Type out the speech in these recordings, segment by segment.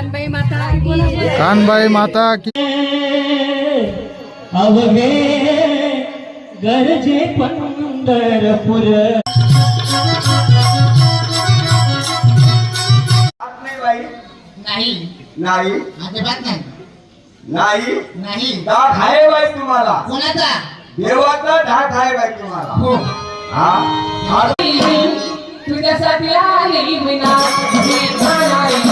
कानबाई माता. कानबाई माता की अवघे गरजे पंढरपूर. नाही बाई नाही. नाही. अजिबात नाही. नाही. नाही. धाक आहे बाई तुम्हाला. कोणाचा? देवाचा धाक आहे बाई तुम्हाला. हो. तुझ्यासाठी आली विना तुझ्यासाठी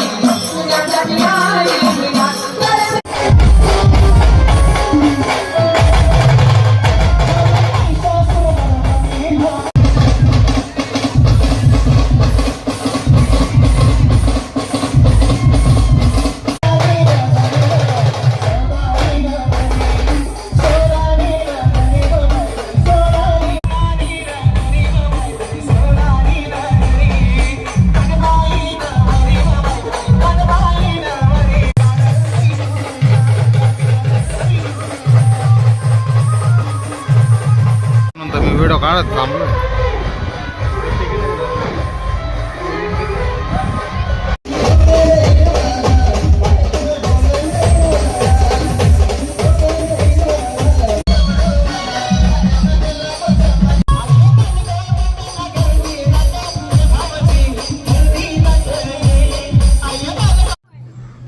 काळ थांबलो.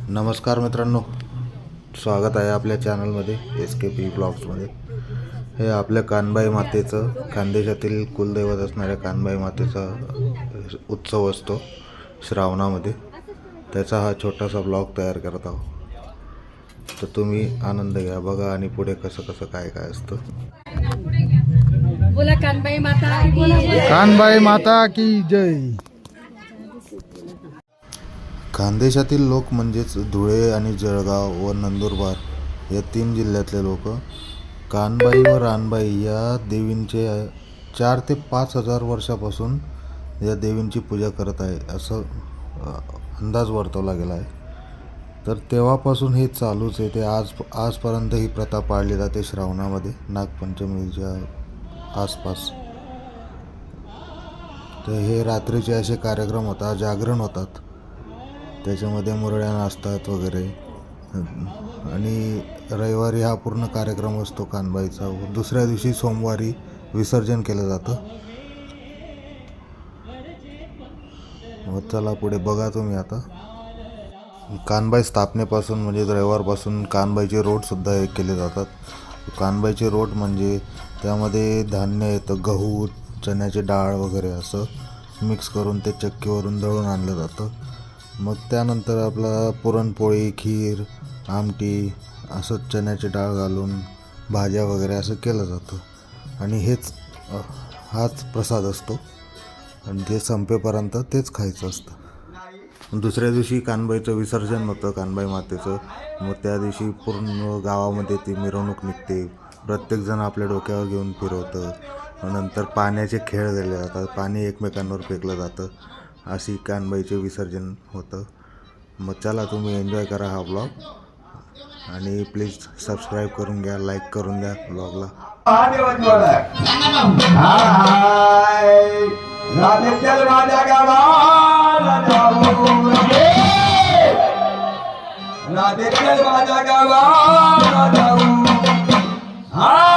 नमस्कार मित्रांनो. स्वागत आहे आपल्या चॅनलमध्ये एस के पी ब्लॉग्समध्ये हे आपल्या कानबाई मातेचं खानदेशातील कुलदैवत असणाऱ्या कानबाई मातेचा उत्सव असतो श्रावणामध्ये. त्याचा हा छोटासा ब्लॉग तयार करत आहोत. तर तुम्ही आनंद घ्या बघा आणि पुढे कसं कसं काय काय असतं. बोला कानबाई माता की जय. कानबाई माता की जय. खानदेशातील लोक म्हणजेच धुळे आणि जळगाव व नंदुरबार या तीन जिल्ह्यातले लोक कानबाई व रानबाई या देवींचे चार ते पाच हजार वर्षापासून या देवींची पूजा करत आहे असं अंदाज वर्तवला गेला आहे. तर तेव्हापासून हे चालूच आहे. ते आज आजपर्यंत ही प्रथा पाळली जाते श्रावणामध्ये नागपंचमीच्या आसपास. तर हे रात्रीचे असे कार्यक्रम होतात जागरण होतात. त्याच्यामध्ये मुरळ्या नाचतात वगैरे. आणि रविवारी हा पूर्ण कार्यक्रम असतो कानबाईचा. दुसऱ्या दिवशी सोमवारी विसर्जन केलं जातं. मग चला पुढे बघा तुम्ही आता. कानबाई स्थापनेपासून म्हणजे रविवारपासून कानबाईचे रोडसुद्धा हे केले जातात. कानबाईचे रोड म्हणजे त्यामध्ये धान्य येतं गहू चण्याची डाळ वगैरे असं मिक्स करून ते चक्कीवरून दळून आणलं जातं. मग त्यानंतर आपला पुरणपोळी खीर आमटी असं चण्याची डाळ घालून भाज्या वगैरे असं केलं जातं. आणि हेच हाच प्रसाद असतो. आणि ते संपेपर्यंत तेच खायचं असतं. दुसऱ्या दिवशी कानबाईचं विसर्जन होतं कानबाई मातेचं. मग त्या दिवशी पूर्ण गावामध्ये ती मिरवणूक निघते. प्रत्येकजण आपल्या डोक्यावर घेऊन फिरवतं. नंतर पाण्याचे खेळ दिले जातात. पाणी एकमेकांवर फेकलं जातं. अशी कानबाईचे विसर्जन होतं. मग चला तुम्ही एन्जॉय करा हा ब्लॉग आणि प्लीज सबस्क्राईब करून घ्या लाईक करून द्या ब्लॉगला हा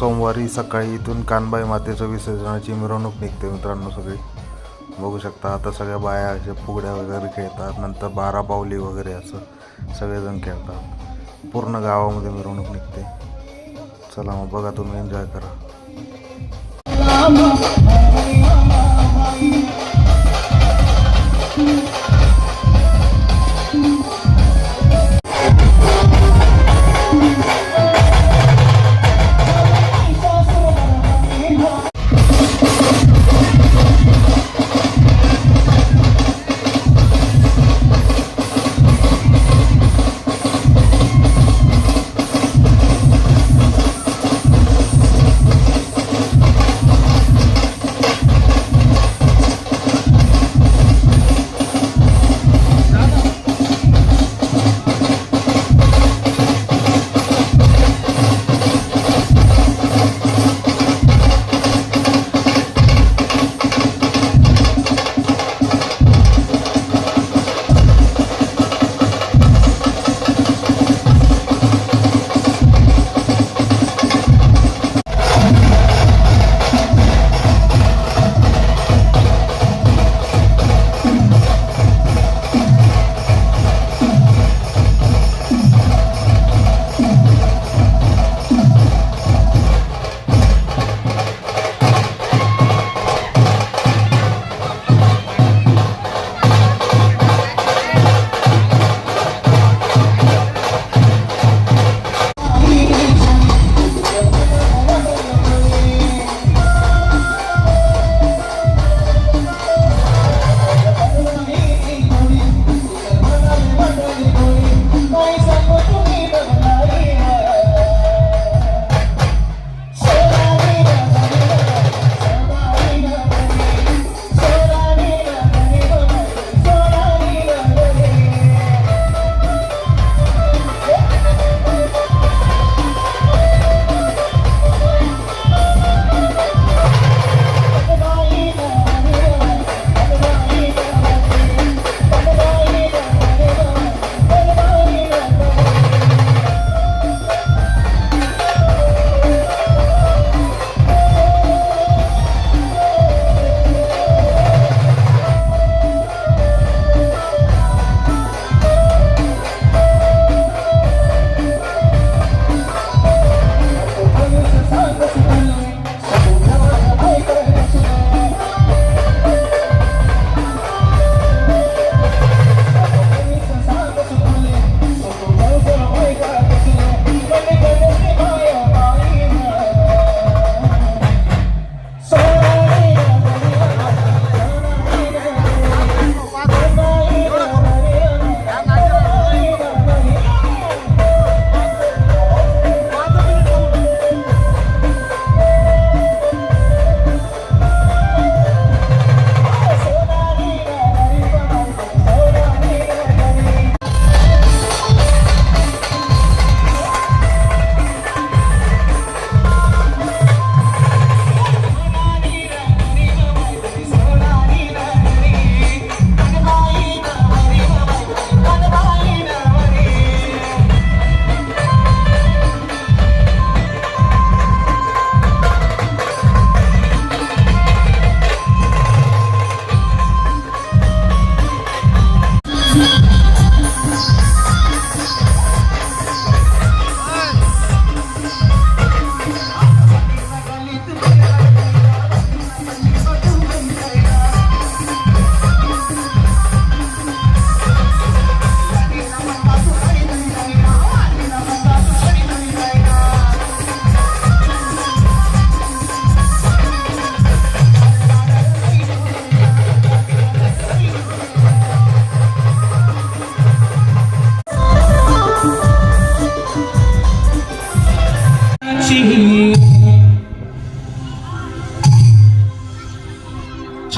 सोमवारी सकाळी इथून कानबाई मातेचं विसर्जनाची मिरवणूक निघते मित्रांनो सगळी बघू शकता आता सगळ्या बाया अशा फुगड्या वगैरे खेळतात नंतर बारा बावली वगैरे असं सगळेजण खेळतात पूर्ण गावामध्ये मिरवणूक निघते चला मग बघा तुम्ही एन्जॉय करा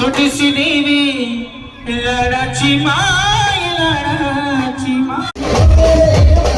छोटीशी देवी लाडाची माय लाडाची माय.